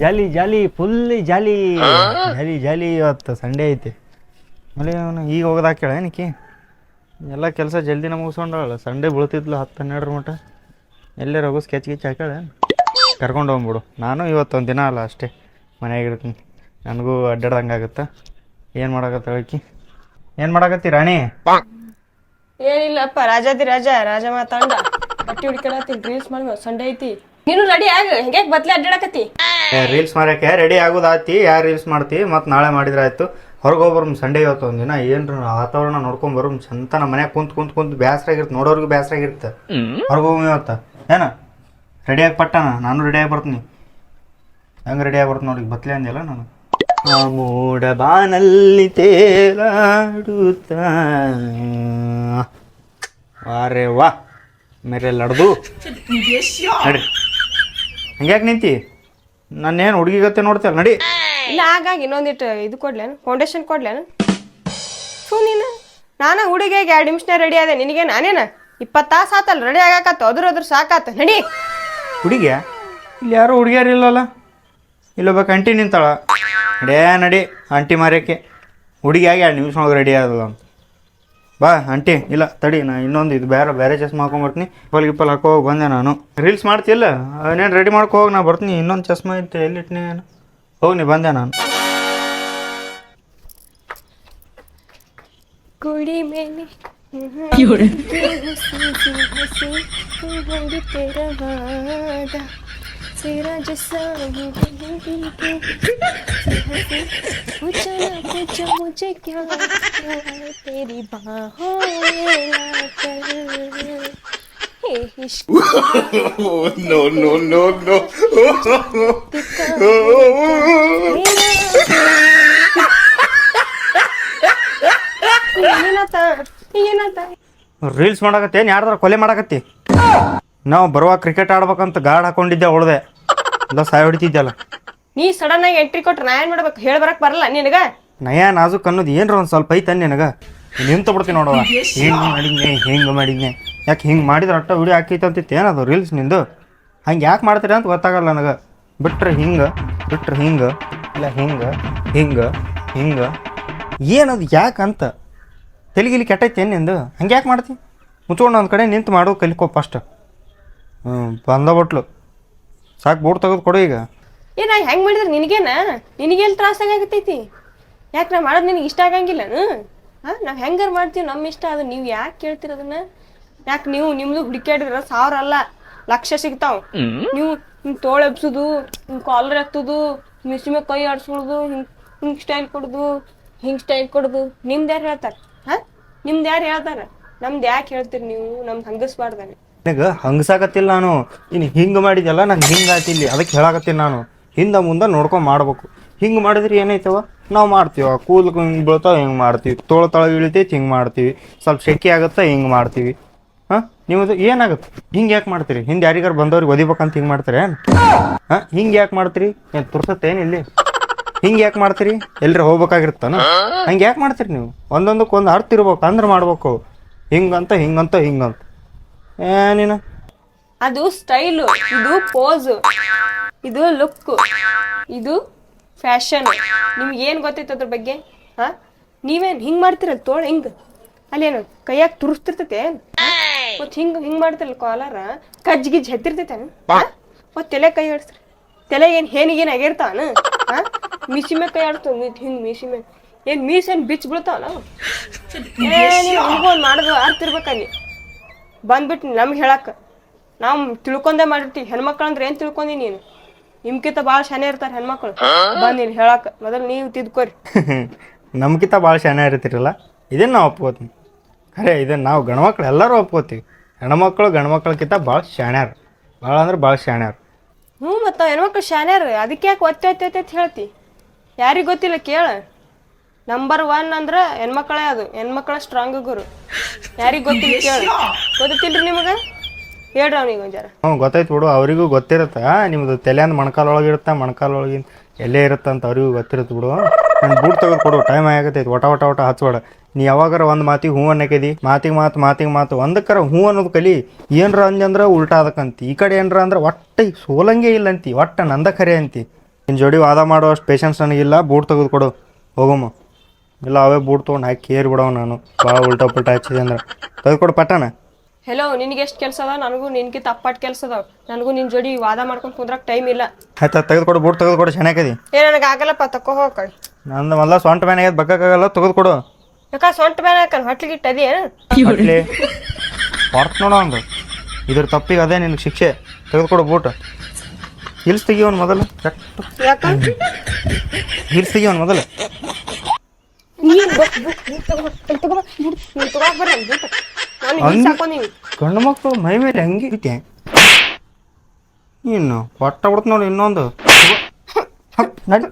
ಜಾಲಿ ಜಾಲಿ full jolly. ಜಾಲಿ ಜಾಲಿ ಇವತ್ತು Sunday ಐತಿ. ಆಮೇಲೆ ಅವನು ಈಗ ಹೋಗೋದಾಕ ಕೇಳ ಏನಕ್ಕೆ ಎಲ್ಲ ಕೆಲಸ ಜಲ್ದಿನ ಮುಗಿಸ್ಕೊಂಡವಲ್ಲ ಸಂಡೇ ಬೀಳ್ತಿದ್ಲು ಹತ್ತು ಹನ್ನೆರಡರ ಮಟ. ಎಲ್ಲೇ ರಘು ಸ್ಕೆಚ್ ಗಿಚ್ ಹಾಕ್ಯಾಳೆ? ಕರ್ಕೊಂಡು ಹೋಗ್ಬಿಡು ನಾನು ಇವತ್ತೊಂದು ದಿನ ಅಲ್ಲ ಅಷ್ಟೇ ಮನೆಯಾಗ ಇರ್ತೀನಿ. ನನಗೂ ಅಡ್ಡಾಡ್ದಂಗೆ ಆಗುತ್ತೆ? ಏನು ಮಾಡಕತ್ತ ಹೇಳಕ್ಕಿ ಏನು ಮಾಡಕತ್ತಿ ರಾಣಿ? ಏನಿಲ್ಲಪ್ಪ ರಾಜಾದಿ ರಾಜ. ರಾಜ ಮಾತಾಡ ಬಟ್ಟಿ ಹುಡ್ಕೊಳತ್ತೀನಿ ರೀಲ್ಸ್ ಮಾಡಿ ಸಂಡೆ ಐತಿ. ನೀನು ರೆಡಿ ಆಗ? ಹೆಂಗ್ಯಾಕ್ ಬದ್ಲೆ ಅಡ್ಡಾಡಕತ್ತಿ ರೀಲ್ಸ್ ಮಾರಕ್ಕೆ ರೆಡಿ ಆಗೋದಾತಿ ಯಾರು ರೀಲ್ಸ್ ಮಾಡ್ತಿ? ಮತ್ತು ನಾಳೆ ಮಾಡಿದ್ರೆ ಆಯ್ತು ಹೊರಗೆ ಹೋಗ್ಬರು ಸಂಡೇ ಇವತ್ತು ಒಂದಿನ. ಏನ್ರ ವಾತಾವರಣ ನೋಡ್ಕೊಂಡ್ ಬರೋ ಚಂತ ನಮ್ಮ ಮನ್ಯಾಗ ಕುಂತ್ ಕುಂತ್ ಕುಂತ್ ಬೇಸರ ಆಗಿರುತ್ತೆ ನೋಡೋರ್ಗು ಬೇಸರ ಆಗಿರುತ್ತೆ ಹೊರಗೆ ಹೋಗಿ ಇವತ್ತ. ಏನ? ರೆಡಿಯಾಗಿ ಪಟ್ಟಣ ನಾನು ರೆಡಿಯಾಗಿ ಬರ್ತೀನಿ. ಹೆಂಗೆ ರೆಡಿಯಾಗಿ ಬರ್ತೀನಿ ನೋಡಿ ಬತ್ಲೆ ಅಂದಿಲ್ಲ ನಾನು. ಆ ಮೂಡ ಬಾನಲ್ಲಿ ತೇಲಾಡುತ್ತ. ವಾರೆ ವಾ. ಮೇರೆ ಲಡ್ದು ಹಂಗ್ಯಾಕೆ ನಿಂತಿ? ನಾನೇನು ಹುಡುಗಿಗತ್ತೆ ನೋಡ್ತೇವೆ ನಡಿ. ಇಲ್ಲ ಹಾಗಾಗಿ ಇನ್ನೊಂದಿಟ್ಟು ಇದು ಕೊಡ್ಲೇನು? ಫೌಂಡೇಶನ್ ಕೊಡ್ಲೇನು? ಸು ನೀನು. ನಾನು ಹುಡುಗಿಗೆ ಎರಡು ನಿಮಿಷನ ರೆಡಿ ಆದೆ. ನಿನಗೆ ನಾನೇನ? ಇಪ್ಪತ್ತು ತಾಸು ಆತಲ್ಲ ರೆಡಿ ಆಗಾಕತ್ತ. ಅದ್ರ ಅದ್ರ ಸಾಕಾತ. ನಡಿ. ಹುಡುಗಿಯ? ಇಲ್ಲಿ ಯಾರು ಹುಡುಗಿಯಾರು ಇಲ್ಲಲ್ಲ? ಇಲ್ಲೊಬ್ಬ ಅಂಟಿ ನಿಂತಾಳ. ನಡೇ ನಡಿ. ಆಂಟಿ ಮಾರ್ಯಕ್ಕೆ. ಹುಡುಗಿಯಾಗಿ ಎರಡು ನಿಮಿಷ ಒಳಗೆ ರೆಡಿ ಆದಲ್ಲ ಅಂತ. ಬಾ ಆಂಟಿ ಇಲ್ಲ ತಡಿ ನಾ ಇನ್ನೊಂದು ಇದು ಬೇರೆ ಬೇರೆ ಚಸ್ಮಾ ಹಾಕೊಂಬರ್ತೀನಿ ಗಿಪ್ಪಲ್ ಗಿಪ್ಪಲ್ ಹಾಕೋ ಹೋಗಿ ಬಂದೆ ನಾನು ರೀಲ್ಸ್ ಮಾಡ್ತಿಲ್ಲ ಅವನೇನು ರೆಡಿ ಮಾಡ್ಕೊ ಹೋಗಿ ನಾ ಬರ್ತೀನಿ ಇನ್ನೊಂದು ಚಸ್ಮಾ ಇತ್ತು ಎಲ್ಲಿಟ್ಟಿನಿ ಹೋಗಿ ನೀ ಬಂದೆ ನಾನು ಕುಡಿ ಮೇಲೆ ಹಸಿ ಹಸಿ पूछो मुझे क्या है तेरी बाहों में लाकर हे इश्क no, no, no, no. ಏನಾತ ಏನಾತ reels ಮಾಡಕತ್ತೇನು ಯಾರ್ದಾರ ಕೊಲೆ ಮಾಡಕತ್ತಿ ನಾವು ಬರುವಾಗ ಕ್ರಿಕೆಟ್ ಆಡ್ಬೇಕಂತ ಗಾರ್ಡ್ ಹಾಕೊಂಡಿದ್ದೆ ಉಳ್ದೆ ಎಲ್ಲ ಸಾಯ ಹೊಡಿತಿದ್ದಲ್ಲ ನೀ ಸಡನ್ ಆಗಿ ಎಂಟ್ರಿ ಕೊಟ್ರೆ ನಾ ಏನ್ ಮಾಡ್ಬೇಕು? ಹೇಳಿ ಬರಕ್ ಬರಲ್ಲ ನಿನಗ? ನಯ ನಾಜುಕ್ ಅನ್ನೋದು ಏನ್ರ ಒಂದು ಸ್ವಲ್ಪ ಐತೆ ನಿನಗೆ? ನಿಂತು ಬಿಡ್ತೀನಿ ನೋಡುವ ಹಿಂಗೆ ಮಾಡಿದ್ನೆ ಹೆಂಗ್ ಮಾಡಿದ್ನೆ? ಯಾಕೆ ಹಿಂಗೆ ಮಾಡಿದ್ರೆ ಅಟ್ಟ ವಿಡಿಯೋ ಹಾಕೈತೆ ಅಂತಿತ್ತು. ಏನದು ರೀಲ್ಸ್ ನಿಂದು? ಹಂಗೆ ಯಾಕೆ ಮಾಡ್ತೀರಿ ಅಂತ ಗೊತ್ತಾಗಲ್ಲ ನನಗೆ. ಬಿಟ್ರೆ ಹಿಂಗೆ ಬಿಟ್ರೆ ಹಿಂಗೆ ಇಲ್ಲ ಹಿಂಗೆ ಹಿಂಗೆ ಹಿಂಗೆ. ಏನದು ಯಾಕಂತ ತೆಲಿಗಿಲಿ ಕೆಟ್ಟೈತೆ ನಿಂದು? ಹಂಗೆ ಯಾಕೆ ಮಾಡ್ತಿ? ಮುಚ್ಕೊಂಡು ಒಂದು ಕಡೆ ನಿಂತು ಮಾಡೋ ಕಲಿಕೋ ಫಸ್ಟ್ ಹ್ಞೂ ಬಂದ ಬಟ್ಲು. ಸಾಕು ಬೋರ್ಡ್ ತೆಗೆದು ಕೊಡು ಈಗ. ಏನ ಹೆಂಗ್ ಮಾಡಿದ್ರೆ ನಿನಗೇನ? ನಿನಗೆಲ್ಲಿ ತ್ರಾಸ ಆಗತೈತಿ? ಯಾಕೆ ನಾ ಮಾಡೋದು ನಿನಗೆ ಇಷ್ಟ ಆಗಂಗಿಲ್ಲ ಹಾ ನಾವ್ ಹೆಂಗಾರ ಮಾಡ್ತೀವಿ ನಮ್ಮ ಇಷ್ಟ ಅದು ನೀವು ಯಾಕೆ ಕೇಳ್ತೀರ ಅದನ್ನ ಯಾಕೆ ನೀವು ನಿಮ್ದು ಹುಡುಕ್ಯಾಡಿದ್ರ ಸಾವಿರ ಅಲ್ಲ ಲಕ್ಷ ಸಿಗ್ತಾವ. ನೀವು ಹಿಂಗ್ ತೋಳ ಎಬ್ಸುದು ಹಿಂಗ್ ಕಾಲರ್ ಎತ್ತುದು ಮಿಸ್ಮೆ ಕೈ ಆಡ್ಸೋದು ಹಿಂಗ್ ಹಿಂಗ್ ಸ್ಟೈಲ್ ಕೊಡುದು ಹಿಂಗ್ ಸ್ಟೈಲ್ ಕೊಡುದು. ನಿಮ್ದು ಯಾರು ಹೇಳ್ತಾರ? ಹಾ? ನಿಮ್ದು ಯಾರು ಹೇಳ್ತಾರ? ನಮ್ದು ಯಾಕೆ ಹೇಳ್ತೀರಿ ನೀವು? ನಮ್ದು ಹಂಗಸ್ಬಾರ್ದಾನೆ. ನನಗೆ ಹಂಗಸಾಕತ್ತಿಲ್ಲ ನಾನು. ಇನ್ನು ಹಿಂಗೆ ಮಾಡಿದ್ಯಲ್ಲ, ನಂಗೆ ಹಿಂಗೆ ಇಲ್ಲಿ. ಅದಕ್ಕೆ ಹೇಳಾಕತ್ತೀನಿ ನಾನು. ಹಿಂದೆ ಮುಂದೆ ನೋಡ್ಕೊಂಡು ಮಾಡ್ಬೇಕು. ಹಿಂಗೆ ಮಾಡಿದ್ರೆ ಏನೈತವ ನಾವು ಮಾಡ್ತೀವ. ಕೂದಲು ಹಿಂಗೆ ಬೀಳ್ತಾವ, ಹಿಂಗೆ ಮಾಡ್ತೀವಿ. ತೋಳ ತಳ ಇಳಿತೈತಿ, ಹಿಂಗೆ ಮಾಡ್ತೀವಿ. ಸ್ವಲ್ಪ ಶೆಕೆ ಆಗುತ್ತೆ, ಹಿಂಗೆ ಮಾಡ್ತೀವಿ. ಹಾಂ? ನಿಮ್ಮದು ಏನಾಗುತ್ತೆ ಹಿಂಗೆ ಯಾಕೆ ಮಾಡ್ತೀರಿ? ಹಿಂದೆ ಯಾರಿಗಾರು ಬಂದವ್ರಿಗೆ ಒದಿಬೇಕಂತ ಹಿಂಗೆ ಮಾಡ್ತಾರೆ ಹಾಂ? ಹಿಂಗೆ ಯಾಕೆ ಮಾಡ್ತೀರಿ? ಏನು ತುರ್ಸತ್ತೇನು ಇಲ್ಲಿ? ಹಿಂಗೆ ಯಾಕೆ ಮಾಡ್ತೀರಿ? ಎಲ್ಲರ ಹೋಗ್ಬೇಕಾಗಿರ್ತಾನ ಹಂಗೆ ಯಾಕೆ ಮಾಡ್ತೀರಿ ನೀವು? ಒಂದೊಂದಕ್ಕೆ ಒಂದು ಅರ್ಥ ಇರ್ಬೇಕು, ಅಂದ್ರೆ ಮಾಡ್ಬೇಕು. ಹಿಂಗಂತ ಹಿಂಗಂತ ಹಿಂಗಂತ. ಅದು ಸ್ಟೈಲು ಇದು ಪೋಸ್ ಇದು ಲುಕ್ ಇದು ಫ್ಯಾಷನ್ ನಿಮ್ಗೆ ಏನು ಗೊತ್ತೈತೆ ಅದ್ರ ಬಗ್ಗೆ? ಹಾ? ನೀವೇನು ಹಿಂಗೆ ಮಾಡ್ತೀರಲ್ಲ ತೋಳ ಹಿಂಗೆ. ಅಲ್ಲೇನು ಕೈಯಾಗ ತುರಿಸ್ತಿರ್ತೈತೆ ಮತ್ತು ಹಿಂಗೆ ಹಿಂಗೆ ಮಾಡ್ತಿರಲ್ಲ ಕಾಲರ ಕಜ್ಜಿ ಗಿಜ್ಜಿ ಹೆತ್ತಿರ್ತೈತೆ ಮತ್ತು ತಲೆ ಕೈ ಆಡಿಸ್ರಿ. ತಲೆ ಏನು ಹೇನಿಗೇನು ಆಗಿರ್ತಾವನ ಹಾ? ಮಿಸಿ ಮೇಲೆ ಕೈ ಆಡ್ತಾವ ಹಿಂಗೆ ಮೀಸಿ ಮೇಲೆ. ಏನು ಮೀಸ್ ಏನು ಬಿಚ್ಚ ಬೀಳ್ತಾವಲ್ಲ ಏ ನೀವು ಒಂದು ಮಾಡೋದು ಅರ್ಥ ಇರ್ಬೇಕಲ್ಲಿ ಬಂದ್ಬಿಟ್ಟು ನಮ್ಗೆ ಹೇಳಕ್ಕ ನಾವು ತಿಳ್ಕೊಂಡೆ ಮಾಡಿರ್ತೀವಿ ಹೆಣ್ಮಕ್ಳು ಅಂದ್ರೆ ಏನು ತಿಳ್ಕೊಂಡಿ ನೀನು? ನಿಮ್ಕಿಂತ ಭಾಳ ಶಾನೆ ಇರ್ತಾರೆ ಹೆಣ್ಮಕ್ಳು. ಬಂದ್ ಇಲ್ಲಿ ಹೇಳಕ್ಕೆ ಮೊದಲು ನೀವು ತಿದ್ಕೋರಿ. ನಮ್ಗಿಂತ ಭಾಳ ಶಾನೆ ಇರ್ತಿರಲ್ಲ ಇದನ್ನು ನಾವು ಒಪ್ಕೋತೀನಿ. ಖರೆ ಇದನ್ನು ನಾವು ಗಂಡ್ಮಕ್ಳು ಎಲ್ಲರೂ ಒಪ್ಕೋತೀವಿ. ಹೆಣ್ಮಕ್ಳು ಗಂಡ್ಮಕ್ಳಕ್ಕಿಂತ ಭಾಳ ಶಾಣ್ಯಾರ. ಭಾಳ ಅಂದ್ರೆ ಭಾಳ ಶಾಣ್ಯಾರ. ಹ್ಞೂ ಮತ್ತು ಹೆಣ್ಮಕ್ಳು ಶಾನ್ಯಾರ ಅದಕ್ಕೆ ಯಾಕೆ ಒತ್ತೆ ಒತ್ತೆ ಒತ್ತೆ ಅಂತ ಹೇಳ್ತಿ? ಯಾರಿಗೆ ಗೊತ್ತಿಲ್ಲ ಕೇಳ. ನಂಬರ್ ಒನ್ ಅಂದ್ರ ಹೆಣ್ಮಕ್ಳೇ ಅದು. ಹೆಣ್ಮಕ್ಳ ಸ್ಟ್ರಾಂಗ್ ಗುರು. ಯಾರಿಗ್ ಗೊತ್ತಿಲ್ಲ ಕೇಳಿ. ಗೊತ್ತಿಲ್ರಿ ನಿಮಗೆ? ಹೇಳ್ರಿ ಅವ್ನಿಗೆ ಒಂಜಾರ ಜರ ಹ್ಞೂ ಗೊತ್ತಾಯ್ತು ಬಿಡು. ಅವರಿಗೂ ಗೊತ್ತಿರುತ್ತೆ. ನಿಮ್ಮದು ತಲೆ ಅಂದ್ ಮೊಣಕಾಲು ಒಳಗೆ ಇರುತ್ತೆ ಮೊಣಕಾಲು ಒಳಗಿನ ಎಲ್ಲೇ ಇರುತ್ತೆ ಅಂತ ಅವ್ರಿಗೂ ಗೊತ್ತಿರುತ್ತೆ ಬಿಡು. ನಾನು ಬೂಟ್ ತೆಗೆದು ಕೊಡು. ಟೈಮ್ ಆಗತ್ತೈತಿ ಒಟ ಒಟ ಒಟ ಹಚ್ಬೇಡ. ನೀ ಯಾವಾಗಾರ ಒಂದು ಮಾತಿಗೆ ಹೂ ಅನ್ನಕದಿ? ಮಾತಿಗೆ ಮಾತು ಮಾತಿಗೆ ಮಾತು. ಒಂದಕ್ಕರ ಹೂ ಅನ್ನೋದು ಕಲಿ ಏನರ ಅಂದ್ರೆ ಉಲ್ಟಾ ಅದಕ್ಕಂತಿ ಈ ಕಡೆ ಏನರ ಅಂದ್ರೆ ಒಟ್ಟ ಸೋಲಂಗೆ ಇಲ್ಲ ಅಂತಿ ಒಟ್ಟ ನಂದ ಖರೆ ಅಂತಿ. ನಿನ್ನ ಜೋಡಿ ವಾದ ಮಾಡೋ ಅಷ್ಟು ಪೇಷನ್ಸ್ ನನಗಿಲ್ಲ. ಬೂಟ್ ತೆಗೆದು ಕೊಡು. ಹೋಗಮ್ಮ ಇಲ್ಲ ಅವೇ ಬೂಟ್ ತೊಗೊಂಡು ಹಾಕಿ ಕೇರ್ ಬಿಡವ ನಾನು. ಭಾಳ ಉಲ್ಟಾ ಪಲ್ಟಾ ಹಚ್ಚಿದೆ ಅಂದ್ರೆ. ತೆಗೆದುಕೊಡು ಪಟ್ಟಣ ಹೆಲೋ ನಿನಗೆ ಎಷ್ಟು ಕೆಲಸ ಅದ ನನಗೂ ನಿನಗೆ ತಪ್ಪಾಟ್ ಕೆಲಸ ಅದಾವ. ನನಗೂ ನಿನ್ನ ಜೋಡಿ ವಾದ ಮಾಡ್ಕೊಂಡು ಕುಂದ್ರಕ್ಕೆ ಟೈಮ್ ಇಲ್ಲ. ಆಯ್ತಾ ತೆಗೆದುಕೊಡು ಬೂಟ್ ತೆಗೆದುಕೊಡು ಚೆನ್ನಾಗಿದೆ ಏ ನನಗೆ ಆಗಲ್ಲಪ್ಪ ತಕೋ ಹೋಗಿ ನಂದು ಮೊದಲ ಸೊಂಟ ಬ್ಯಾನ್ ಆಗ್ಯದ ಬಗ್ಗಕ್ಕಾಗಲ್ಲ ತೆಗೆದುಕೊಡು. ಯಾಕ ಸೊಂಟ ಬೇರೆ ಹಾಕನ್? ಹೊಟ್ಲಿಗೆ ಇಟ್ಟದಿ ಹೊಟ್ಲಿ. ಹೊರ್ತ್ ನೋಡೋ ಒಂದು ಇದ್ರ ತಪ್ಪಿಗೆ ಅದೇ ನಿನಗೆ ಶಿಕ್ಷೆ. ತೆಗೆದುಕೊಡು ಬೂಟ್. ಹಿಲ್ಸ್ ತೆಗಿಯೋನು ಮೊದಲು. ಯಾಕ? ಹಿಲ್ಸ್ ತೆಗಿಯೋನು ಮೊದಲು. ಗಂಡು ಮಕ್ಕಳು ಮೈ ಮೇಲೆ ಹೆಂಗೆ ಇಟ್ಟೆ ಇನ್ನು ಹೊಟ್ಟ ಬಿಡ್ತು ನೋಡಿ ಇನ್ನೊಂದು. ನಡಿ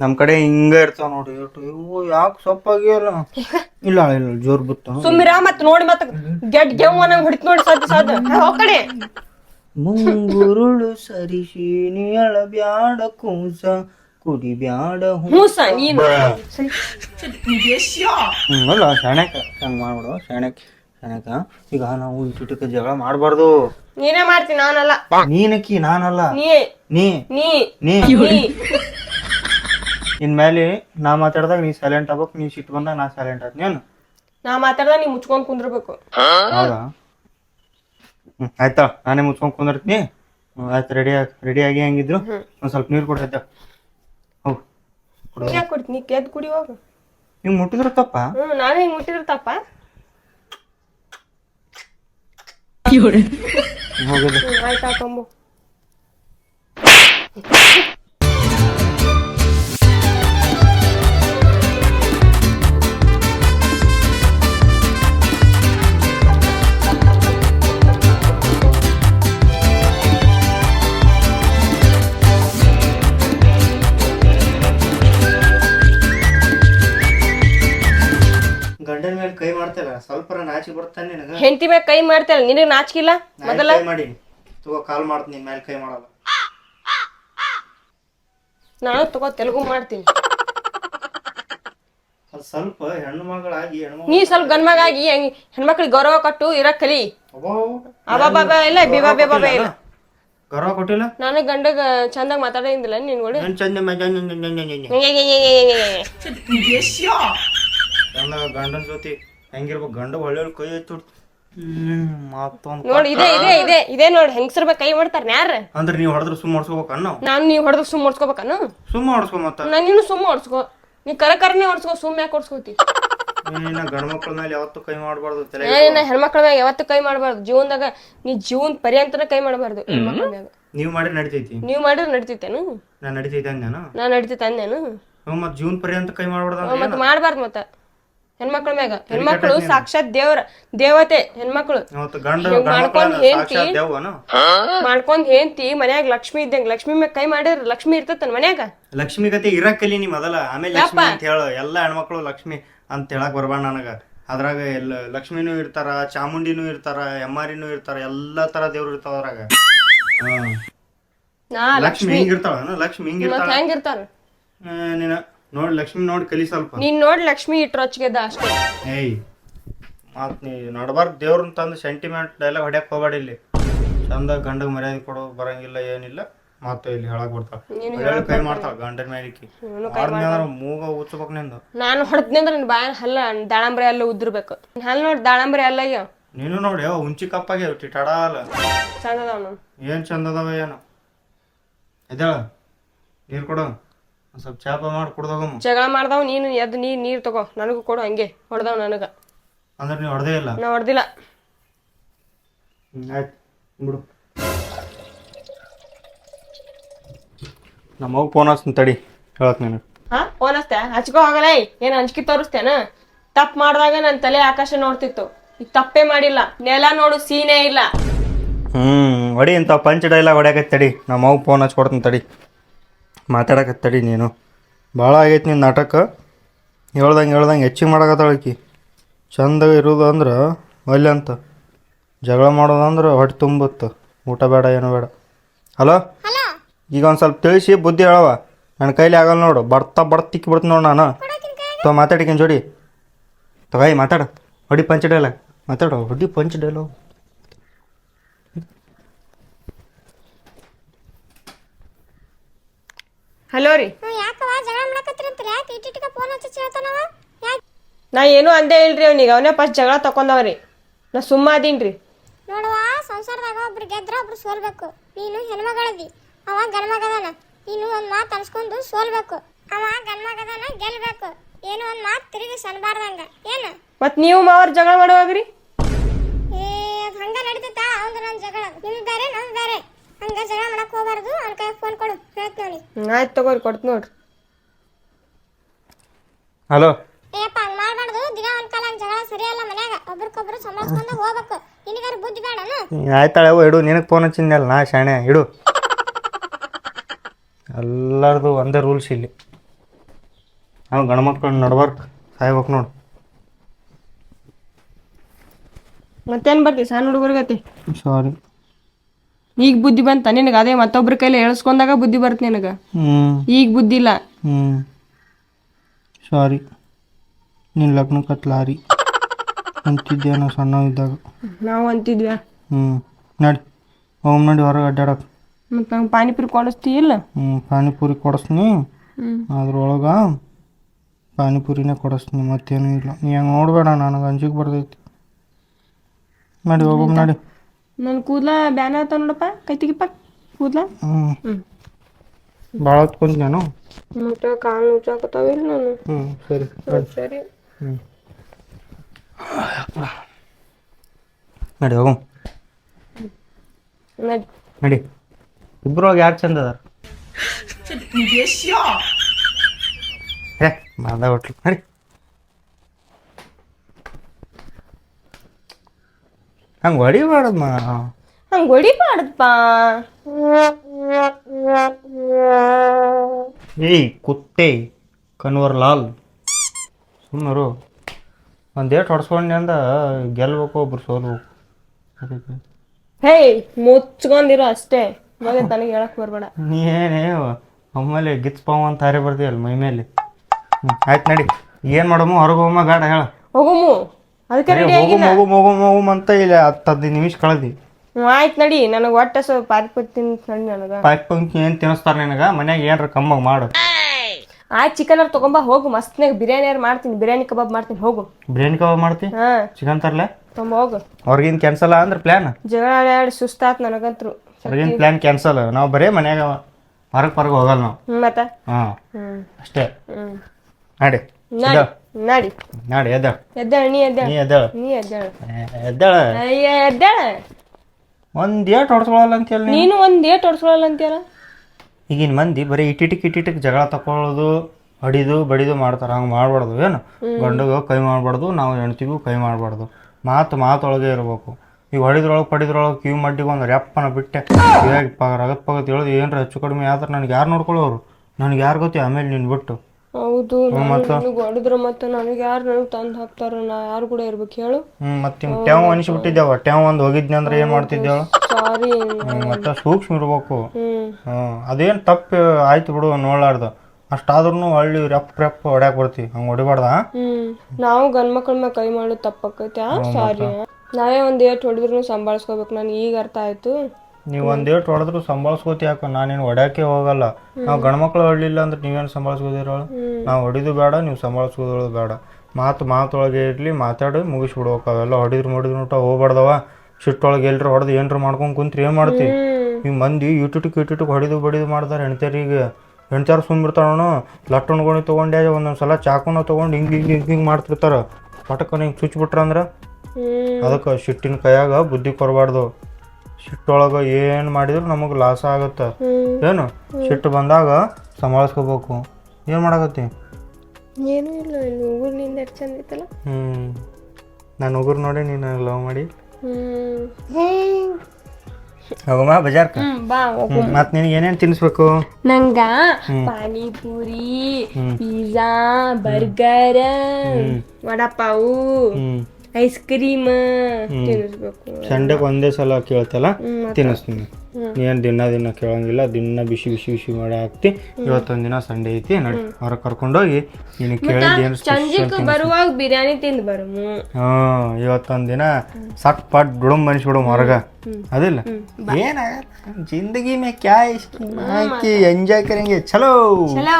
ನಮ್ಮ ಕಡೆ ಹಿಂಗ ಇರ್ತಾವ ನೋಡಿ ಇವು ಯಾಕೆ ಸೊಪ್ಪಾಗಿ ಇಲ್ಲ ಇಲ್ಲ ಜೋರ್ ಬುತ್ತ. ಸುಮ್ಮಿರ ಮತ್ ನೋಡಿ ಮತ್ತ ಗೆಡ್ ಗೆವ್ ಅನ್ನಂಗ್ ಹೊಡಿತ್ ನೋಡಿ ಸದ್ ಸದ್ ಹೋಗ್ ಕಡೆ. ಮುಂಗುರುಳು ಸರಿಸಿ ನೀಳ ಬ್ಯಾಡ ಕೂಸ ಕುಡಿ ಬ್ಯಾಡ ಹೂಸ ನೀನು ಅಲ್ಲ ಶಾಣೆಕ ಹಂಗೆ ಮಾಡ್ಬಿಡು ಶಾಣಕ್ ಶಾಣಕ ಈಗ ನಾವು ಇಟ್ಟಿಟ್ಟಕ್ಕೆ ಜಗಳ ಮಾಡಬಾರ್ದು. ನೀನೇ ಮಾಡ್ತೀನಿ ನಾನಲ್ಲ. ನೀನಕ್ಕಿ ನಾನಲ್ಲ. ನೀ. ನೀ. ನೀ. ನೀ. ಇನ್ಮೇಲೆ ನಾ ಮಾತಾಡ್ದಾಗ ನೀ ಸೈಲೆಂಟ್ ಆಗ್ಬೇಕು ನೀ ಸಿಟ್ಟು ಬಂದಾಗ ನಾ ಸೈಲೆಂಟ್ ಆಗ್ತೀನಿ ಏನು? ನಾ ಮಾತಾಡ್ದಾಗ ನೀ ಮುಚ್ಕೊಂಡ್ ಕುಂದ್ರಬೇಕು. ಹೌದಾ? ಹ್ಮ್ ಆಯ್ತಾ? ನಾನೇ ಮುಚ್ಕೊಂಡ್ ಕುಂದಿರ್ತೀನಿ. ಆಯ್ತು ರೆಡಿ ಆಗಿ ರೆಡಿ ಆಗಿ ಹೆಂಗಿದ್ರು? ಒಂದ್ ಸ್ವಲ್ಪ ನೀರು ಕೊಡಾಯ್ತಾ ಹೋಗ್. ಯಾಕೆ ಕೊಡ್ತಿ? ನೀ ಕೆದ್ ಕುಡಿ ಹೋಗು. ಹಿಂಗ್ ಮುಟ್ಟಿದ್ರು ತಪ್ಪ? ಹ್ಮ್ ನಾನು ಹಿಂಗ್ ಮುಟ್ಟಿದ್ರ ತಪ್ಪ. ಹೋಗಿದ್ದು ಹ್ಮ್, ಆಯ್ತಾ ತಂಬು. ಗಂಡನ ಮೇಲೆ ಕೈ ಮಾಡ್ತಲ್ಲ ಸ್ವಲ್ಪ ನಾಚಿ ಬರ್ತಾನೆ ನಿನಗ. ಹೆಂಡತಿ ಮೇಲೆ ಕೈ ಮಾಡ್ತೇಳ ನಿನಗೆ ನಾಚಿಕಿಲ್ಲ ಮೊದಲ? ಕೈ ಮಾಡಿ. ತಗೋ ಕಾಲ್ ಮಾಡ್ತೀನಿ. ನಿನ್ ಮೇಲೆ ಕೈ ಮಾಡಲ್ಲ. ನಾನು ತಗೋ ತೆಲುಗು ಮಾಡ್ತೀನಿ. ಅದು ಸ್ವಲ್ಪ ಹೆಣ್ಣು ಮಗಳಾಗಿ ಹೆಣ್ಣು ನೀ ಸ್ವಲ್ಪ ಗಂಡ್ಮಗಾಗಿ ಹೆಂಗ್ ಹೆಣ್ಮಕ್ಳಿಗೆ ಗೌರವ ಕೊಟ್ಟು ಇರಕ್ ಕಲಿ. ಅಬ್ಬೋ ಅಬಾಬಾಬಾ ಇಲ್ಲ ಬಿಬಾ ಬಿಬಾ ಇಲ್ಲ. ಗೌರವ ಕೊಟ್ಟಿಲ್ಲ? ನಾನು ಗಂಡಗ ಚಂದಾಗ ಮಾತಾಡಿಂದಿಲ್ಲ ನೀನ್ ನೋಡಿ ನನ್ ಚಂದ ಮ- ಜನ್- ಜನ್- ಜನ್- ಜನ್- ಜನ್- ಚಂದ ಗಂಡನ ಜೊತೆ ಹೆಂಗಿರ್ಬೇಕು? ಗಂಡ ಒಳ್ಳೆ ಒಳ್ಳೆ ಕೈ ಎತ್ತು ಮತ್ತೊಂದು ನೋಡಿ ಇದೆ ಇದೆ ಇದೇ ಇದೇ ನೋಡಿ ಹೆಂಗಸರ್ ಬೇಕು ಕೈ ಮಾಡ್ತಾರ ಯಾರ? ಅಂದ್ರೆ ನೀವು ಹೊಡೆದ್ರೆ ಸುಮ್ಮ ಹೊಡ್ಸ್ಕೋಬೇಕು ಅನ್ನೋ? ನಾನು ನೀವು ಹೊಡೆದು ಸುಮ್ಮ ಹೊಡ್ಸ್ಕೋಬೇಕನು ಸುಮ್ಮ ಹೊಡ್ಸ್ಕೊ ಮತ್ತ. ನಾನು ನೀನು ಸುಮ್ಮ ಹೊಡ್ಸ್ಕೋ. ನೀ ಕರ ಕರನೆ ಹೊಡ್ಸ್ಕೋ ಸುಮ್ಮ ಯಾಕೆ ಹೊಡ್ಸ್ಕೋತಿ? ನಿನ್ನ ಗಂಡ ಮಕ್ಳ ಮೇಲೆ ಯಾವತ್ತೂ ಕೈ ಮಾಡಬಾರ್ದು ತಲೆ ಏನಿನ್ನ ಹೆಣ್ಮಕ್ಳ ಮ್ಯಾಗ ಯಾವತ್ತೂ ಕೈ ಮಾಡಬಾರ್ದು. ಜೀವನದಾಗ ನೀ ಜೀವನ ಪರ್ಯಂತನ ಕೈ ಮಾಡಬಾರ್ದು ಹೆಣ್ಮಕ್ಳ ಮ್ಯಾಗ ನೀವು ಮಾಡಿ ನಡಿತೈತಿ. ನೀವು ಮಾಡಿದ್ರೆ ನಡಿತೈತೇನು? ನಾನು ನಡಿತೈತೆ ಅಂದೇನು ನಾನು ನಡಿತೈತೆ ಅಂದೇನು ಮತ್ತೆ ಜೀವನ ಪರ್ಯಂತ ಕೈ ಮಾಡಬಾರ್ದು ಮತ್ತೆ ಮಾಡಬಾರ್ದು ಮತ್ತೆ. ಹೆಣ್ಮಕ್ಳ ಮ್ಯಾಗ. ಹೆಣ್ಮಕ್ಳು ಸಾಕ್ಷಾತ್ ದೇವ್ರ ದೇವತೆ ಹೆಣ್ಮಕ್ಳು. ಮಾಡ್ಕೊಂಡ್ ಹೆಂತಿ ಮಾಡ್ಕೊಂಡ್ ಹೆಂತಿ ಮನ್ಯಾಗ ಲಕ್ಷ್ಮಿ ಇದ್ದಂಗ ಲಕ್ಷ್ಮಿ ಮ್ಯಾಗ ಕೈ ಮಾಡಿದ್ರ ಲಕ್ಷ್ಮಿ ಇರ್ತತನ್ ಮನ್ಯಾಗ. ಲಕ್ಷ್ಮಿ ಗತಿ ಇರಕ್ಕಲಿ ನೀ ಅದಲ್ಲ ಆಮೇಲೆ ಲಕ್ಷ್ಮಿ ಅಂತ ಹೇಳ. ಎಲ್ಲಾ ಹೆಣ್ಮಕ್ಳು ಲಕ್ಷ್ಮಿ ಅಂತ ಹೇಳಕ್ ಬರ್ಬಾರ ನನಗ. ಅದ್ರಾಗ ಎಲ್ಲ ಲಕ್ಷ್ಮಿನೂ ಇರ್ತಾರ ಚಾಮುಂಡಿನೂ ಇರ್ತಾರ ಎಮ್ಮಾರಿನೂ ಇರ್ತಾರ ಎಲ್ಲಾ ತರ ದೇವ್ರು ಇರ್ತಾವ ಅದ್ರಾಗ. ಲಕ್ಷ್ಮಿ ಹಿಂಗಿರ್ತಾಳ ಲಕ್ಷ್ಮಿ ಹಿಂಗಿರ್ತಾಳ ನೀನ ನೋಡಿ ಲಕ್ಷ್ಮಿ ನೋಡಿ ಕಲಿ ಸ್ವಲ್ಪ. ನೀನ್ ನೋಡಿ ಲಕ್ಷ್ಮಿ ಇಟ್ರು ಹಚ್ಗೆದ ಅಷ್ಟೇ. ಏಯ್ ಮಾತ್ ನೀ ನಡ್ಬಾರ್ದು ದೇವ್ರನ್ನ ತಂದು ಸೆಂಟಿಮೆಂಟ್ ಡೈಲಾಗ್ ಹೊಡ್ಯಕ್ ಹೋಗ್ಬೇಡ ಇಲ್ಲಿ. ಚಂದ ಗಂಡಗ್ ಮರ್ಯಾದೆ ಕೊಡೋ ಬರಂಗಿಲ್ಲ ಏನಿಲ್ಲ. ಮತ್ತೆ ಇಲ್ಲಿ ಹೇಳಕ್ ಬರ್ತಾಳ ಒಳ್ಳೆ ಕೈ ಮಾಡ್ತಾಳ ಗಂಡನ ಮೇಲಿಕ್ಕಿ ಆದ್ಮೇಲೆ ಮೂಗ ಉಚ್ಚಬೇಕು ನಿಂದು. ನಾನು ಹೊಡೆದ್ನಿ ಅಂದ್ರೆ ನಿನ್ ಬಾಯನ್ ಹಲ್ಲ ದಾಳಂಬ್ರಿ ಎಲ್ಲ ಉದ್ರಬೇಕು ಹಲ್ ನೋಡಿ ದಾಳಂಬ್ರಿ ಎಲ್ಲ ಅಯ್ಯೋ ನೀನು ನೋಡಿ ಅವ್ ಉಂಚಿ ಕಪ್ಪಾಗ್ಯಾವ ಟಿಟಾಡ ಅಲ್ಲ. ನಾನು ಏನ್ ಚಂದ ಅದಾವ ಏನು? ಎದ್ದೇಳ ನೀರ್ ಕೊಡು. ಒಂದ್ ಸ್ವಲ್ಪ ಚಾಪ ಮಾಡಿ ಕುಡ್ದೋಗಮ್ಮ ಜಗಳ ಮಾಡ್ದವ್ ನೀನು ಎದ್ದು ನೀ ನೀರು ತಗೋ ನನಗೂ ಕೊಡು ಹಂಗೆ ಹೊಡೆದವ್ ನನಗೆ. ಅಂದ್ರೆ ನೀವು ಹೊಡೆದೇ ಇಲ್ಲ? ನಾ ಹೊಡೆದಿಲ್ಲ. ಹ್ಮ್, ಆಯ್ತು ಬಿಡು. ನಮ್ಮ ಫೋನ್ ಹಚ್ತೀನಿ ತಡಿ ಹೇಳಕ್ ನೀನು. ಹಾ ಫೋನ್ ಹಚ್ತೆ ಹಚ್ಕೋ ಆಗಲ್ಲ ಏನು ಅಂಜಿಕೆ ತೋರಿಸ್ತೇನ ತಪ್ಪು ಮಾಡಿದಾಗ ನನ್ನ ತಲೆ ಆಕಾಶ ನೋಡ್ತಿತ್ತು. ಈಗ ತಪ್ಪೇ ಮಾಡಿಲ್ಲ. ನೆಲ ನೋಡು ಸೀನೇ ಇಲ್ಲ. ಹ್ಮ್ ಹೊಡಿ ಇಂಥ ಪಂಚ ಡೈಲಾಗ್ ಹೊಡ್ಯಾಕತ್ ತಡಿ. ನಮ್ಮ ಮಗು ಫೋನ್ ಹಚ್ಕೊಡ್ತೀನಿ ತಡಿ. ಮಾತಾಡಕತ್ ತಡಿ ನೀನು. ಭಾಳ ಆಗೈತಿ ನಿನ್ನ ನಾಟಕ. ಹೇಳ್ದಂಗೆ ಹೇಳ್ದಂಗೆ ಹೆಚ್ಚಿಗೆ ಮಾಡಕತ್ತಾಳಕಿ ಚಂದ ಇರೋದು ಅಂದ್ರೆ ಒಲ್ಲೆ ಅಂತ. ಜಗಳ ಮಾಡೋದಂದ್ರೆ ಹೊಟ್ಟೆ ತುಂಬುತ್ತೆ. ಊಟ ಬೇಡ ಏನು ಬೇಡ. ಹಲೋ? ಈಗ ಒಂದು ಸ್ವಲ್ಪ ತಿಳಿಸಿ ಬುದ್ಧಿ ಹೇಳವ. ನನ್ನ ಕೈಲಿ ಆಗಲ್ಲ ನೋಡು. ಬರ್ತಾ ಬರ್ತಾ ತಿಕ್ಕಿ ಬಿಡ್ತೀನಿ ನೋಡು ನಾನು. ತೊ ಮಾತಾಡಿಕನ್ ಜೋಡಿ. ತಗೈ ಮಾತಾಡ. ಹೊಡಿ ಪಂಚ್ ಡೈಲಾಗ್ ಮಾತಾಡು ಹೊಡಿ ಪಂಚ್ ಡೈಲಾಗ್ ಹಲೋ ರೀ. ಯಾಕವ ಜಗಳ ಮಾಡಕತ್ತಿರಂತೀರಿ ಯಾಕೆ ಇಟ್ಟಿಟ್ಕ ಫೋನ್ ಹಚ್ಚಿ ಹೇಳ್ತಾನವ? ಯಾಕೆ? ನಾ ಏನೂ ಅಂದೇ ಇಲ್ರಿ ಅವ್ನಿಗೆ. ಅವನೇ ಫಸ್ಟ್ ಜಗಳ ತಕೊಂಡವ್ರಿ. ನಾ ಸುಮ್ಮ ಅದೀನ್ರಿ ನೋಡುವ ಸಂಸಾರದಾಗ ಒಬ್ರು ಗೆದ್ರ ಒಬ್ರು ಸೋಲ್ಬೇಕು. ನೀನು ಹೆಣ್ಮಗಳದಿ. ಅವ ಗಂಡ್ಮಗದಾನ. ನೀನು ಒಂದ್ ಮಾತು ಅನ್ಸ್ಕೊಂಡು ಸೋಲ್ಬೇಕು. ಅವ ಗಣ್ಮಗದಾನ ಗೆಲ್ಬೇಕು. ಏನು ಒಂದ್ ಮಾತು ತಿರುಗಿ ಸನ್ಬಾರ್ದಂಗ. ಏನು? ಮತ್ ನೀವು ಮಾವರ್ ಜಗಳ ಮಾಡುವಾಗ್ರಿ ಏ ಅದ್ ಹಂಗ ನಡೀತೈತಾ ಅವ್ದು ನನ್ನ ಜಗಳ ನಿಮ್ದು ಬೇರೆ ನಮ್ದು ಬೇರೆ ಹಂಗ ಜಗಳ ಮಾಡಕ್ ಹೋಗ್ಬಾರ್ದು. ಅವ್ನ ಕೈ ಫೋನ್ ಕೊಡು. ಹೇಳ್ತೀನಿ ಹ್ಮ್, ಆಯ್ತು ತಗೋರಿ ಕೊಡ್ತ ನೋಡ್ರಿ. ಹಲೋ. ಏಪ್ಪ ಹಂಗ್ ಮಾಡ್ಬಾರ್ದು. ದಿನ ಒಂದ್ ಕಾಲ ಜಗಳ ಸರಿಯಲ್ಲ ಮನ್ಯಾಗ. ಒಬ್ರಕೊಬ್ರು ಸಂಭಾಳಿಸ್ಕೊಂಡು ಹೋಗ್ಬೇಕು. ನಿನಗಾರ ಬುದ್ಧಿ ಬೇಡನು ಆಯ್ತಾಳೆ ಅವು ಇಡು. ನಿನಗೆ ಫೋನ್ ಹಚ್ಚಿದ್ನಲ್ಲ ನಾ ಶಾಣೆ. ಇಡು. ಎಲ್ಲರದು ಒಂದೇ ರೂಲ್ಸ್ ಇಲ್ಲಿ. ನಾವು ಗಂಡ್ಮಕ್ಳು ನಡ್ಬಾರ್ಕ್ ಸಾಯ್ಬೇಕು ನೋಡು. ಮತ್ತೇನು ಬರ್ತೀವಿ ಸಣ್ಣ ಹುಡುಗರ್ಗತಿ? ಸಾರಿ ಈಗ ಬುದ್ಧಿ ಬಂತ ನಿನಗ ಅದೇ ಮತ್ತೊಬ್ರ ಕೈಲಿ ಎಳ್ಸ್ಕೊಂಡಾಗ ಬುದ್ಧಿ ಬರುತ್ತೆ ನಿನಗ. ಈಗ ಬುದ್ಧಿ ಇಲ್ಲ. ಸಾರಿ ನಿನ್ನ ಲಗ್ನ ಕತ್ಲಾರಿ ಅಂತಿದ್ದೆ ನಾವು ಸಣ್ಣ ಇದ್ದಾಗ? ನಾವು ಅಂತಿದ್ವಿ ಹ್ಞೂ ನಡಿ. ಹೋಗ್ ನಡಿ ಹೊರಗೆ ಅಡ್ಡಾಡಕ್ಕೆ ಮತ್ತೆ ನಂಗೆ ಪಾನಿಪುರಿ ಕೊಡಿಸ್ತಿ ಇಲ್ಲ? ಹ್ಞೂ ಪಾನಿಪುರಿ ಕೊಡಿಸ್ತೀನಿ ಹ್ಮ್. ಅದ್ರೊಳಗೆ ಪಾನಿಪುರಿನೇ ಕೊಡಿಸ್ತೀನಿ ಮತ್ತೇನೂ ಇಲ್ಲ. ನೀ ಹಂಗೆ ನೋಡಬೇಡ ನನಗೆ ಅಂಜಿಗೆ ಬರ್ತೈತಿ. ನಡಿ ಹೋಗೋಮ್ ನಡಿ. ನನ್ ಕೂದ್ಲ ಬ್ಯಾನ ಆತ ನೋಡಪ್ಪ ಕೈ ತೆಗಿಪ್ಪ ಕೂದ್ಲ. ಹ್ಞೂ ಹ್ಮ್. ಭಾಳ ಹೊತ್ಕೊಂಡ್ ನಾನು. ಮತ್ತೆ ಕಾಲು ಉಚ್ಚಾಕತ್ತಾವಿಲ್ಲ ನಾನು. ಹ್ಞೂ ಸರಿ ನಡಿ. ಸರಿ. ಹ್ಞೂ ನಡಿ ಹೋಗು. ನಡಿ. ನಡಿ. ಇಬ್ರೊಳಗೆ ಯಾರು ಚಂದ ಅದಾರ? ಏ ಮಾದ ಹೋಟ್ಲು. ನಡಿ. ಹಂಗೆ ಹೊಡಿಬಾರ್ದಮ್ಮ. ಹಂಗೆ ಹೊಡಿಬಾರ್ದಪ್ಪ. ಏಯ್ ಕುತ್ತೆ ಕನ್ವರ್ ಲಾಲ್ ಸುಮ್ಮರು ಒಂದು ಏಟ್ ಹೊಡ್ಸ್ಕೊಂಡೆ ಅಂದ ಗೆಲ್ಬೇಕು ಒಬ್ರು ಸೋಲ್ಬೇಕು. ಅದಕ್ಕೆ. ಹೇ ಮುಚ್ಕೊಂಡಿರೋ ಅಷ್ಟೇ. ಇವಾಗ ತನಗೆ ಹೇಳಕ್ ಬರ್ಬೇಡ. ನೀ ಏನೇ ಒಮ್ಮೆಲೆ ಗಿಚ್ ಪಾವ್ ಅಂತ ಹಾರಿ ಬರ್ತೀಯಲ್ಲ ಮೈ ಮೇಲೆ. ಹ್ಞೂ ಆಯ್ತು ನಡಿ. ಏನು ಮಾಡಮ್ಮ ಹೊರಗೆ ಹೋಗಮ್ಮ ಬೇಡ ಹೇಳ. ಹೋಗುಮು. ಅದಕ್ಕೆ ರೆಡಿ ಆಗಿಲ್ಲ. ಮಗು ಮಗು ಮಗು ಅಂತ ಇಲ್ಲ ಹತ್ತು ಹದಿನೈದು ನಿಮಿಷ ಕಳೆದಿ. ಆಯ್ತ್ ನಡಿ ನನಗೆ ಒಟ್ಟ ಸೊ ಪಾರಿಪುರಿ ತಿಂತ ನಡಿ ನನಗ. ಪಂಕ್ ಏನು ತಿನ್ನಿಸ್ತಾರ ನಿನಗೆ? ಮನ್ಯಾಗ ಏನ್ರ ಕಮ್ಮಾಗ ಮಾಡು. ಆಯ್ತ್ ಚಿಕನ್ ಅವ್ರು ತಗೊಂಬ ಹೋಗು ಮಸ್ತ್ನಾಗ ಬಿರಿಯಾನಿ ಯಾರು ಮಾಡ್ತೀನಿ ಬಿರಿಯಾನಿ ಕಬಾಬ್ ಮಾಡ್ತೀನಿ ಹೋಗು. ಬಿರಿಯಾನಿ ಕಬಾಬ್ ಮಾಡ್ತಿ? ಹಾ. ಚಿಕನ್ ತರ್ಲೆ? ತಗೊಂಬ ಹೋಗು. ಹೊರಗಿನ ಕ್ಯಾನ್ಸಲ್ ಅಂದ್ರೆ ಪ್ಲ್ಯಾನ್ ಜಗಳ ಆಡಿ ಸುಸ್ತಾತ್ ನನಗಂತ್ರು. ಹೊರಗಿನ ಪ್ಲ್ಯಾನ್ ಕ್ಯಾನ್ಸಲ್ ನಾವು ಬರೇ ಮನ್ಯಾಗ ಹೊರಗೆ ಹೊರಗ್ ಹೋಗಲ್ಲ ನಾವು. ಹ್ಮ್ ಮತ್ತ? ಹಾಂ. ಹ್ಮ್. ಅಷ್ಟೇ. ಹ್ಮ್. ನಡಿ. ನಡಿ. ನಡಿ. ನಾಡಿ ಎದ್ದಾಳ. ಎದ್ದೇಳ ನೀ ಎದ್ದೇಳ. ನೀ ಎದ್ದಾಳ. ನೀ ಎದ್ದೇಳ. ಎದ್ದಾಳ. ಅಯ್ಯ ಎದ್ದೇಳ. ಒಂದು ಏಟ್ ಹೊಡ್ಸ್ಕೊಳಲ್ಲ ಅಂತೇಳಿ ನೀನು? ಒಂದ್ ಏಟ್ ಹೊಡ್ಸ್ಕೊಳಲ್ಲ ಅಂತೀಯಲ್ಲ? ಈಗಿನ ಮಂದಿ ಬರೀ ಇಟಿಟಿಕ್ ಇಟಿಟಿಕ್ ಜಗಳ ತಕೊಳ್ಳೋದು ಹೊಡಿದು ಬಡಿದು ಮಾಡ್ತಾರೆ. ಹಂಗೆ ಮಾಡಬಾರ್ದು. ಏನು? ಗಂಡಗ ಕೈ ಮಾಡಬಾರ್ದು ನಾವು ಹೆಣ್ತಿಗೂ ಕೈ ಮಾಡಬಾರ್ದು. ಮಾತು ಮಾತೊಳಗೆ ಇರಬೇಕು. ಈಗ ಹೊಡಿದ್ರೊಳಗೆ ಪಡಿದ್ರೊಳಗೆ ಕಿವಿ ಮಡ್ಡಿಗೆ ಒಂದು ರೆಪ್ಪನ ಬಿಟ್ಟೆ. ಹೇಗೆ ಪಗತ್ ಪಗತ್ ಹೇಳೋದು ಏನರ ಹೆಚ್ಚು ಕಡಿಮೆ ಆದ್ರೆ ನನಗೆ ಯಾರು ನೋಡ್ಕೊಳ್ಳೋರು? ನನಗೆ ಯಾರು ಗೊತ್ತಿ? ಆಮೇಲೆ ನೀನು ಬಿಟ್ಟು. ಹೌದು ನನಗೆ ಹೊಡೆದ್ರ ಮತ್ತೆ ನನಗೆ ಯಾರು ನನಗೆ ತಂದು ಹಾಕ್ತಾರ ನಾ ಯಾರು ಕೂಡ ಇರ್ಬೇಕು ಹೇಳು. ಹ್ಞೂ ಮತ್ತೆ ಹಿಂಗೆ ಟ್ಯಾವ್ ಅನಿಸ್ಬಿಟ್ಟಿದ್ದೇವ ಟ್ಯಾವ್ ಒಂದು ಹೋಗಿದ್ನಿ ಅಂದ್ರೆ ಏನು ಮಾಡ್ತಿದ್ದೇವ ಸಾರಿ ಮತ್ತೆ ಸೂಕ್ಷ್ಮ ಇರ್ಬೇಕು. ಹ್ಮ್. ಅದೇನು ತಪ್ಪು ಆಯ್ತು ಬಿಡು ನೋಡ್ಲಾರ್ದ. ಅಷ್ಟಾದ್ರೂ ಹಳ್ಳಿ ರೆಪ್ ರೆಪ್ ಹೊಡ್ಯಾಕ್ ಬರ್ತೀವಿ ಹಂಗ ಹೊಡಿಬಾರ್ದ ಹ್ಮ್ ನಾವು ಗಂಡ್ ಮಕ್ಳ ಮ್ಯಾಗ ಕೈ ಮಾಡೋದು ತಪ್ಪಾಕೈತಿ ಸಾರಿ ನಾವೇ ಒಂದ್ ಏಟ್ ಹೊಡೆದ್ರು ಸಂಭಾಳಿಸ್ಕೋಬೇಕು ನನಗೆ ಈಗ ಅರ್ಥ ಆಯ್ತು. ನೀವು ಒಂದು ಏಟ್ ಹೊಡೆದ್ರು ಸಂಭಾಳಿಸ್ಕೋತಿ ಯಾಕ ನಾನೇನು ಹೊಡ್ಯಾಕೆ ಹೋಗಲ್ಲ. ನಾವು ಗಂಡ್ಮಕ್ಳು ಹೊಡ್ಲಿಲ್ಲ ಅಂದ್ರೆ ನೀವೇನು ಸಂಭಾಳಿಸ್ಕೋದಿರೋಳು ನಾವು ಹೊಡಿದು ಬೇಡ ನೀವು ಸಂಭಾಳಿಸ್ಕೋದು ಬೇಡ. ಮಾತು ಮಾತೊಳಗೆ ಇರಲಿ ಮಾತಾಡಿ ಮುಗಿಸ್ಬಿಡ್ಬೇಕು. ಅವೆಲ್ಲ ಹೊಡಿದ್ರು ಮಾಡಿದ್ರು ಊಟ ಹೋಗ್ಬಾರ್ದವ. ಶಿಟ್ಟೊಳಗೆ ಎಲ್ರು ಹೊಡೆದು ಏನ್ರ ಮಾಡ್ಕೊಂಡು ಕುಂತ್ರಿ ಏನು ಮಾಡ್ತಿ? ಈ ಮಂದಿ ಇಟ್ಟಿಟಕ್ ಇಟ್ಟಿಟಕ್ ಹೊಡಿದು ಬಡಿದು ಮಾಡ್ತಾರೆ ಹೆಣ್ತಿಯರಿಗೆ ಹೆಣ್ತಾರು ಸುಮ್ಮಿರ್ತಾವಣ ಲಟ್ಟಣ ಗೋಣಿ ತೊಗೊಂಡೆ ಒಂದೊಂದು ಸಲ ಚಾಕುನ ತೊಗೊಂಡು ಹಿಂಗೆ ಹಿಂಗೆ ಹಿಂಗೆ ಹಿಂಗೆ ಮಾಡ್ತಿರ್ತಾರೆ. ಪಟಕನ ಹಿಂಗೆ ಚುಚ್ಬಿಟ್ರ ಅಂದ್ರೆ ಹ್ಮ್. ಅದಕ್ಕೆ ಸಿಟ್ಟಿನ ಕೈಯಾಗ ಬುದ್ಧಿ ಕೊರಬಾರ್ದು. ಸಿಟ್ಟೊಳಗೆ ಏನು ಮಾಡಿದ್ರು ನಮಗೆ ಲಾಸ್ ಆಗುತ್ತೆ. ಏನು? ಸಿಟ್ಟು ಬಂದಾಗ ಸಂಭಾಳಿಸ್ಕೋಬೇಕು. ಏನು ಮಾಡಕತ್ತಿ? ಏನೂ ಇಲ್ಲ ಇಲ್ಲಿ ಎಷ್ಟು ಚಂದ ಹ್ಞೂ ನಾನು ಉಗುರು ನೋಡಿ ನೀನು ಲವ್ ಮಾಡಿ. ಹೋಗಮ್ಮ ಬಜಾರ್ಕ. ಬಾ ಮತ್ತು ನಿನಗೆ ಏನೇನು ತಿನ್ನಿಸ್ಬೇಕು ನಂಗ panipuri pizza burger vada pav. Ice cream ತಿನ್ನಿಸ್ಬೇಕು. ಸಂಡೆಗೆ ಒಂದೇ ಸಲ ಕೇಳ್ತಲ್ಲ ತಿನ್ನಿಸ್ತೀನಿ. ಏನು ದಿನ ದಿನ ಕೇಳಂಗಿಲ್ಲ ದಿನ ಬಿಸಿ ಬಿಸಿ ಬಿಸಿ ಮಾಡಿ ಹಾಕ್ತಿ. ಇವತ್ತೊಂದು ದಿನ ಸಂಡೇ ಐತಿ ನಡಿ ಹೊರಗೆ ಕರ್ಕೊಂಡೋಗಿ ನೀನು ಕೇಳಿದ ಏನು ಬರುವಾಗ ಬಿರಿಯಾನಿ ತಿಂದು ಬರು. ಹ್ಮ್. ಇವತ್ತೊಂದು ದಿನ ಸಟ್ ಪಟ್ ಬಿಡು ಮನುಷ್ಯ ಬಿಡಮ್ ಹೊರಗ. ಅದಿಲ್ಲ? ಏನ ಜಿಂದಗಿ ಮೇ ಕ್ಯಾ ಇಸ್ಕಿ ಎಂಜಾಯ್ ಕರೆಂಗೆ? ಚಲೋ! ಚಲೋ!